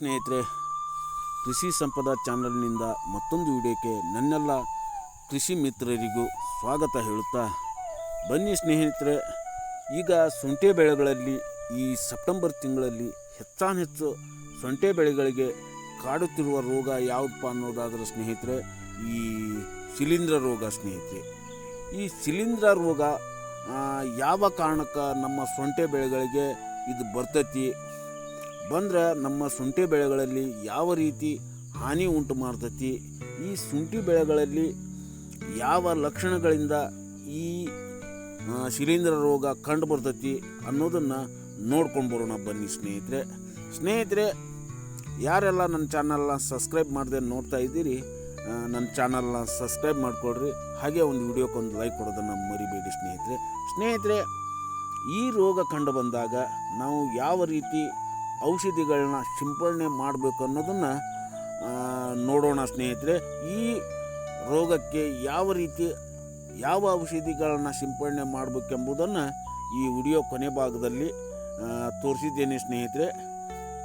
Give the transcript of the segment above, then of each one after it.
ಸ್ನೇಹಿತರೆ, ಕೃಷಿ ಸಂಪದ ಚಾನಲ್ನಿಂದ ಮತ್ತೊಂದು ವಿಡಿಯೋಕ್ಕೆ ನನ್ನೆಲ್ಲ ಕೃಷಿ ಮಿತ್ರರಿಗೂ ಸ್ವಾಗತ ಹೇಳುತ್ತಾ, ಬನ್ನಿ ಸ್ನೇಹಿತರೆ, ಈಗ ಸೊಂಟೆ ಬೆಳೆಗಳಲ್ಲಿ ಈ ಸೆಪ್ಟೆಂಬರ್ ತಿಂಗಳಲ್ಲಿ ಹೆಚ್ಚಾನೆಚ್ಚು ಸೊಂಟೆ ಬೆಳೆಗಳಿಗೆ ಕಾಡುತ್ತಿರುವ ರೋಗ ಯಾವುದಪ್ಪ ಅನ್ನೋದಾದ್ರೆ ಸ್ನೇಹಿತರೆ, ಈ ಶಿಲೀಂಧ್ರ ರೋಗ ಸ್ನೇಹಿತರೆ. ಈ ಶಿಲೀಂಧ್ರ ರೋಗ ಯಾವ ಕಾರಣಕ್ಕೆ ನಮ್ಮ ಸೊಂಟೆ ಬೆಳೆಗಳಿಗೆ ಇದು ಬರ್ತೈತಿ? ಬಂದ್ರೆ ನಮ್ಮ ಶುಂಠಿ ಬೆಳೆಗಳಲ್ಲಿ ಯಾವ ರೀತಿ ಹಾನಿ ಉಂಟು ಮಾಡ್ತತಿ? ಈ ಶುಂಠಿ ಬೆಳೆಗಳಲ್ಲಿ ಯಾವ ಲಕ್ಷಣಗಳಿಂದ ಈ ಶಿಲೀಂಧ್ರ ರೋಗ ಕಂಡು ಬರ್ತೈತಿ ಅನ್ನೋದನ್ನು ನೋಡ್ಕೊಂಡು ಬರೋಣ ಬನ್ನಿ ಸ್ನೇಹಿತರೆ. ಸ್ನೇಹಿತರೆ, ಯಾರೆಲ್ಲ ನನ್ನ ಚಾನಲ್ನ ಸಬ್ಸ್ಕ್ರೈಬ್ ಮಾಡದೆ ನೋಡ್ತಾ ಇದ್ದೀರಿ ನನ್ನ ಚಾನಲ್ನ ಸಬ್ಸ್ಕ್ರೈಬ್ ಮಾಡಿಕೊಡ್ರಿ ಹಾಗೆ ಒಂದು ವಿಡಿಯೋಕ್ಕೊಂದು ಲೈಕ್ ಕೊಡೋದನ್ನು ಮರಿಬೇಡಿ ಸ್ನೇಹಿತರೆ. ಸ್ನೇಹಿತರೆ, ಈ ರೋಗ ಕಂಡು ಬಂದಾಗ ನಾವು ಯಾವ ರೀತಿ ಔಷಧಿಗಳನ್ನ ಸಿಂಪಡಣೆ ಮಾಡಬೇಕು ಅನ್ನೋದನ್ನು ನೋಡೋಣ ಸ್ನೇಹಿತರೆ. ಈ ರೋಗಕ್ಕೆ ಯಾವ ರೀತಿ, ಯಾವ ಔಷಧಿಗಳನ್ನು ಸಿಂಪಡಣೆ ಮಾಡಬೇಕೆಂಬುದನ್ನು ಈ ವಿಡಿಯೋ ಕೊನೆ ಭಾಗದಲ್ಲಿ ತೋರಿಸಿದ್ದೇನೆ ಸ್ನೇಹಿತರೆ.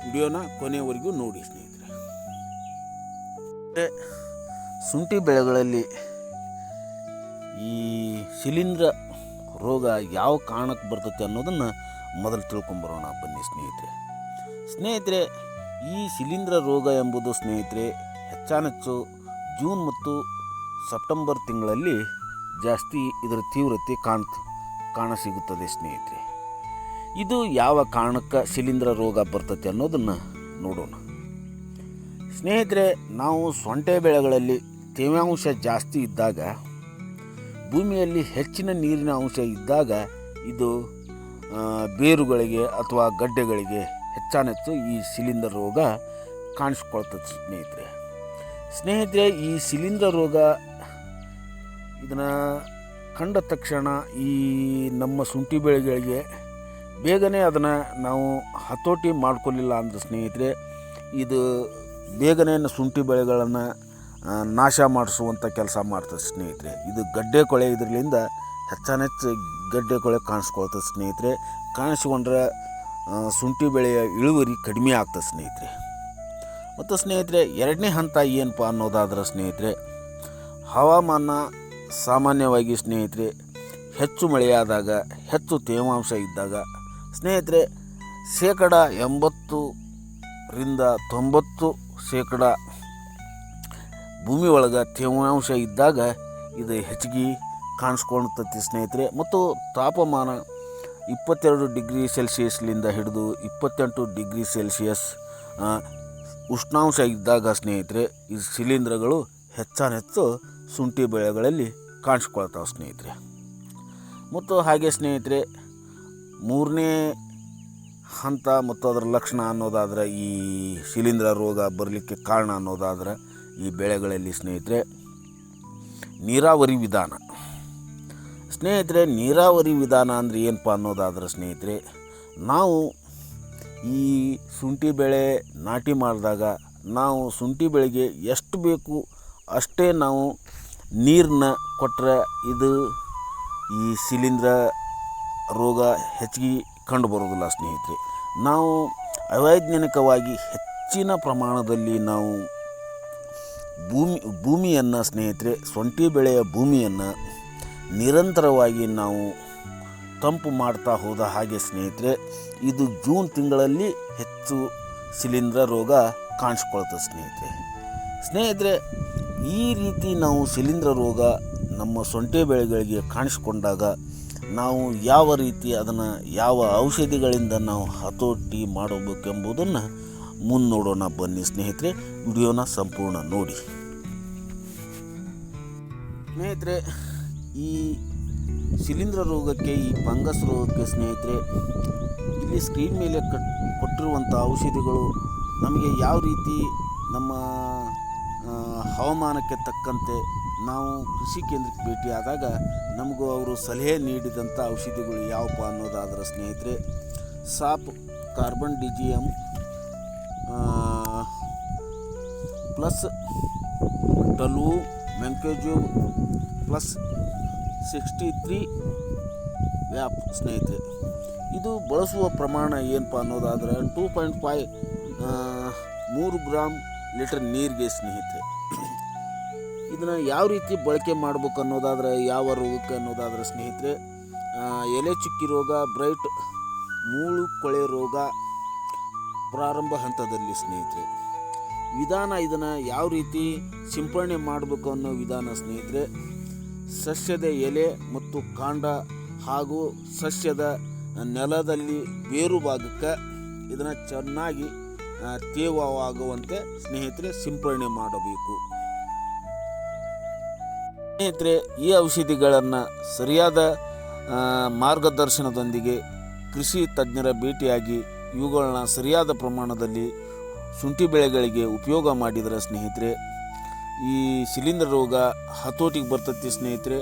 ವಿಡಿಯೋನ ಕೊನೆವರೆಗೂ ನೋಡಿ ಸ್ನೇಹಿತರೆ. ಶುಂಠಿ ಬೆಳೆಗಳಲ್ಲಿ ಈ ಶಿಲೀಂಧ್ರ ರೋಗ ಯಾವ ಕಾರಣಕ್ಕೆ ಬರ್ತೈತೆ ಅನ್ನೋದನ್ನು ಮೊದಲು ತಿಳ್ಕೊಂಬರೋಣ ಬನ್ನಿ ಸ್ನೇಹಿತರೆ. ಸ್ನೇಹಿತರೆ, ಈ ಶಿಲೀಂಧ್ರ ರೋಗ ಎಂಬುದು ಸ್ನೇಹಿತರೆ, ಹೆಚ್ಚಾನೆಚ್ಚು ಜೂನ್ ಮತ್ತು ಸೆಪ್ಟೆಂಬರ್ ತಿಂಗಳಲ್ಲಿ ಜಾಸ್ತಿ ಇದರ ತೀವ್ರತೆ ಕಾಣ್, ಕಾಣಸಿಗುತ್ತದೆ ಸ್ನೇಹಿತರೆ. ಇದು ಯಾವ ಕಾರಣಕ್ಕೆ ಶಿಲೀಂಧ್ರ ರೋಗ ಬರ್ತತೆ ಅನ್ನೋದನ್ನು ನೋಡೋಣ. ಸ್ನೇಹಿತರೆ, ನಾವು ಸೊಂಟೆ ಬೆಳೆಗಳಲ್ಲಿ ತೇವಾಂಶ ಜಾಸ್ತಿ ಇದ್ದಾಗ, ಭೂಮಿಯಲ್ಲಿ ಹೆಚ್ಚಿನ ನೀರಿನ ಅಂಶ ಇದ್ದಾಗ ಇದು ಬೇರುಗಳಿಗೆ ಅಥವಾ ಗಡ್ಡೆಗಳಿಗೆ ಹೆಚ್ಚಾನೆಚ್ಚು ಈ ಶಿಲೀಂಧ್ರ ರೋಗ ಕಾಣಿಸ್ಕೊಳ್ತದೆ ಸ್ನೇಹಿತರೆ. ಸ್ನೇಹಿತರೆ, ಈ ಶಿಲೀಂಧ್ರ ರೋಗ ಇದನ್ನು ಕಂಡ ತಕ್ಷಣ ಈ ನಮ್ಮ ಶುಂಠಿ ಬೆಳೆಗಳಿಗೆ ಬೇಗನೆ ಅದನ್ನು ನಾವು ಹತೋಟಿ ಮಾಡ್ಕೊಳ್ಳಿಲ್ಲ ಅಂದರೆ ಸ್ನೇಹಿತರೆ, ಇದು ಬೇಗನೆ ಶುಂಠಿ ಬೆಳೆಗಳನ್ನು ನಾಶ ಮಾಡಿಸುವಂಥ ಕೆಲಸ ಮಾಡ್ತದೆ ಸ್ನೇಹಿತರೆ. ಇದು ಗಡ್ಡೆ ಕೊಳೆ ಇದರಿಂದ ಹೆಚ್ಚಾನೆಚ್ಚು ಗಡ್ಡೆ ಕೊಳೆ ಕಾಣಿಸ್ಕೊಳ್ತದೆ ಸ್ನೇಹಿತರೆ. ಕಾಣಿಸ್ಕೊಂಡ್ರೆ ಶುಂಠಿ ಬೆಳೆಯ ಇಳುವರಿ ಕಡಿಮೆ ಆಗ್ತದೆ ಸ್ನೇಹಿತರೆ. ಮತ್ತು ಸ್ನೇಹಿತರೆ, ಎರಡನೇ ಹಂತ ಏನಪ್ಪ ಅನ್ನೋದಾದ್ರೆ ಸ್ನೇಹಿತರೆ, ಹವಾಮಾನ ಸಾಮಾನ್ಯವಾಗಿ ಸ್ನೇಹಿತರೆ, ಹೆಚ್ಚು ಮಳೆಯಾದಾಗ, ಹೆಚ್ಚು ತೇವಾಂಶ ಇದ್ದಾಗ, ಸ್ನೇಹಿತರೆ, ಶೇಕಡ ಎಂಬತ್ತರಿಂದ ತೊಂಬತ್ತು ಶೇಕಡ ಭೂಮಿ ಒಳಗೆ ತೇವಾಂಶ ಇದ್ದಾಗ ಇದು ಹೆಚ್ಚಿಗೆ ಕಾಣಿಸ್ಕೊಳ್ತತಿ ಸ್ನೇಹಿತರೆ. ಮತ್ತು ತಾಪಮಾನ ಇಪ್ಪತ್ತೆರಡು ಡಿಗ್ರಿ ಸೆಲ್ಸಿಯಸ್ಲಿಂದ ಹಿಡಿದು ಇಪ್ಪತ್ತೆಂಟು ಡಿಗ್ರಿ ಸೆಲ್ಸಿಯಸ್ ಉಷ್ಣಾಂಶ ಇದ್ದಾಗ ಸ್ನೇಹಿತರೆ, ಈ ಶಿಲೀಂಧ್ರಗಳು ಹೆಚ್ಚಾನೆಚ್ಚು ಶುಂಠಿ ಬೆಳೆಗಳಲ್ಲಿ ಕಾಣಿಸ್ಕೊಳ್ತಾವೆ ಸ್ನೇಹಿತರೆ. ಮತ್ತು ಹಾಗೆ ಸ್ನೇಹಿತರೆ, ಮೂರನೇ ಹಂತ ಮತ್ತು ಅದರ ಲಕ್ಷಣ ಅನ್ನೋದಾದ್ರೆ ಈ ಶಿಲೀಂಧ್ರ ರೋಗ ಬರಲಿಕ್ಕೆ ಕಾರಣ ಅನ್ನೋದಾದ್ರೆ ಈ ಬೆಳೆಗಳಲ್ಲಿ ಸ್ನೇಹಿತರೆ, ನೀರಾವರಿ ವಿಧಾನ. ಸ್ನೇಹಿತರೆ, ನೀರಾವರಿ ವಿಧಾನ ಅಂದರೆ ಏನಪ್ಪ ಅನ್ನೋದಾದ್ರೆ ಸ್ನೇಹಿತರೆ, ನಾವು ಈ ಶುಂಠಿ ಬೆಳೆ ನಾಟಿ ಮಾಡಿದಾಗ ನಾವು ಶುಂಠಿ ಬೆಳೆಗೆ ಎಷ್ಟು ಬೇಕು ಅಷ್ಟೇ ನಾವು ನೀರನ್ನ ಕೊಟ್ಟರೆ ಇದು ಈ ಶಿಲೀಂಧ್ರ ರೋಗ ಹೆಚ್ಚಿಗೆ ಕಂಡು ಬರೋದಿಲ್ಲ ಸ್ನೇಹಿತರೆ. ನಾವು ಅವೈಜ್ಞಾನಿಕವಾಗಿ ಹೆಚ್ಚಿನ ಪ್ರಮಾಣದಲ್ಲಿ ನಾವು ಭೂಮಿ, ಭೂಮಿಯನ್ನು ಸ್ನೇಹಿತರೆ, ಶುಂಠಿ ಬೆಳೆಯ ಭೂಮಿಯನ್ನು ನಿರಂತರವಾಗಿ ನಾವು ತಂಪು ಮಾಡ್ತಾ ಹೋದ ಹಾಗೆ ಸ್ನೇಹಿತರೆ, ಇದು ಜೂನ್ ತಿಂಗಳಲ್ಲಿ ಹೆಚ್ಚು ಶಿಲೀಂಧ್ರ ರೋಗ ಕಾಣಿಸ್ಕೊಳ್ತದೆ ಸ್ನೇಹಿತರೆ. ಸ್ನೇಹಿತರೆ, ಈ ರೀತಿ ನಾವು ಶಿಲೀಂಧ್ರ ರೋಗ ನಮ್ಮ ಸೊಂಟೆ ಬೆಳೆಗಳಿಗೆ ಕಾಣಿಸ್ಕೊಂಡಾಗ ನಾವು ಯಾವ ರೀತಿ ಅದನ್ನು ಯಾವ ಔಷಧಿಗಳಿಂದ ನಾವು ಹತೋಟಿ ಮಾಡಬೇಕೆಂಬುದನ್ನು ಮುನ್ನೋಡೋಣ ಬನ್ನಿ ಸ್ನೇಹಿತರೆ. ವಿಡಿಯೋನ ಸಂಪೂರ್ಣ ನೋಡಿ. ಸ್ನೇಹಿತರೆ ಈ ಶಿಲೀಂಧ್ರ ರೋಗಕ್ಕೆ, ಈ ಫಂಗಸ್ ರೋಗಕ್ಕೆ ಸ್ನೇಹಿತರೆ, ಇಲ್ಲಿ ಸ್ಕ್ರೀನ್ ಮೇಲೆ ಕಟ್ ಕೊಟ್ಟಿರುವಂಥ ಔಷಧಿಗಳು ನಮಗೆ ಯಾವ ರೀತಿ ನಮ್ಮ ಹವಾಮಾನಕ್ಕೆ ತಕ್ಕಂತೆ ನಾವು ಕೃಷಿ ಕೇಂದ್ರಕ್ಕೆ ಭೇಟಿಯಾದಾಗ ನಮಗೂ ಅವರು ಸಲಹೆ ನೀಡಿದಂಥ ಔಷಧಿಗಳು ಯಾವಪ್ಪ ಅನ್ನೋದಾದರೆ ಸ್ನೇಹಿತರೆ, ಸಾಪ್, carbendazim plus twelve mancozeb plus sixty three ವ್ಯಾಪ್ ಸ್ನೇಹಿತರೆ, ಇದು ಬಳಸುವ ಪ್ರಮಾಣ ಏನಪ್ಪ ಅನ್ನೋದಾದ್ರೆ ಟೂ ಪಾಯಿಂಟ್ ಫೈ ಮೂರು ಗ್ರಾಮ್ ಲೀಟರ್ ನೀರಿಗೆ ಸ್ನೇಹಿತರೆ. ಇದನ್ನು ಯಾವ ರೀತಿ ಬಳಕೆ ಮಾಡ್ಬೇಕು ಅನ್ನೋದಾದ್ರೆ, ಯಾವ ರೋಗಕ್ಕೆ ಅನ್ನೋದಾದ್ರೆ ಸ್ನೇಹಿತರೆ ಎಲೆ ಚುಕ್ಕಿ ರೋಗ, ಬ್ರೈಟ್ ಮೂಳು ಕೊಳೆ ರೋಗ ಪ್ರಾರಂಭ ಹಂತದಲ್ಲಿ ಸ್ನೇಹಿತರೆ. ವಿಧಾನ ಇದನ್ನು ಯಾವ ರೀತಿ ಸಿಂಪರಣೆ ಮಾಡಬೇಕು ಅನ್ನೋ ವಿಧಾನ ಸ್ನೇಹಿತರೆ ಸಸ್ಯದ ಎಲೆ ಮತ್ತು ಕಾಂಡ ಹಾಗೂ ಸಸ್ಯದ ನೆಲದಲ್ಲಿ ಬೇರು ಭಾಗಕ್ಕೆ ಇದನ್ನು ಚೆನ್ನಾಗಿ ತೇವವಾಗುವಂತೆ ಸ್ನೇಹಿತರೆ ಸಿಂಪರಣೆ ಮಾಡಬೇಕು. ಸ್ನೇಹಿತರೆ, ಈ ಔಷಧಿಗಳನ್ನು ಸರಿಯಾದ ಮಾರ್ಗದರ್ಶನದೊಂದಿಗೆ ಕೃಷಿ ತಜ್ಞರ ಭೇಟಿಯಾಗಿ ಇವುಗಳನ್ನ ಸರಿಯಾದ ಪ್ರಮಾಣದಲ್ಲಿ ಶುಂಠಿ ಬೆಳೆಗಳಿಗೆ ಉಪಯೋಗ ಮಾಡಿದರೆ ಸ್ನೇಹಿತರೆ ಈ ಶಿಲೀಂಧ್ರ ರೋಗ ಹತೋಟಿಗೆ ಬರ್ತೈತಿ ಸ್ನೇಹಿತರೆ,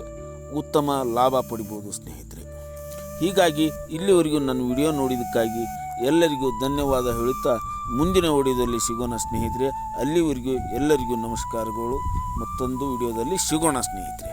ಉತ್ತಮ ಲಾಭ ಪಡಿಬೋದು ಸ್ನೇಹಿತರೆ. ಹೀಗಾಗಿ ಇಲ್ಲಿವರೆಗೂ ನನ್ನ ವಿಡಿಯೋ ನೋಡಿದ್ದಕ್ಕಾಗಿ ಎಲ್ಲರಿಗೂ ಧನ್ಯವಾದ ಹೇಳುತ್ತಾ ಮುಂದಿನ ವಿಡಿಯೋದಲ್ಲಿ ಸಿಗೋಣ ಸ್ನೇಹಿತರೆ. ಅಲ್ಲಿವರೆಗೂ ಎಲ್ಲರಿಗೂ ನಮಸ್ಕಾರಗಳು. ಮತ್ತೊಂದು ವಿಡಿಯೋದಲ್ಲಿ ಸಿಗೋಣ ಸ್ನೇಹಿತರೆ.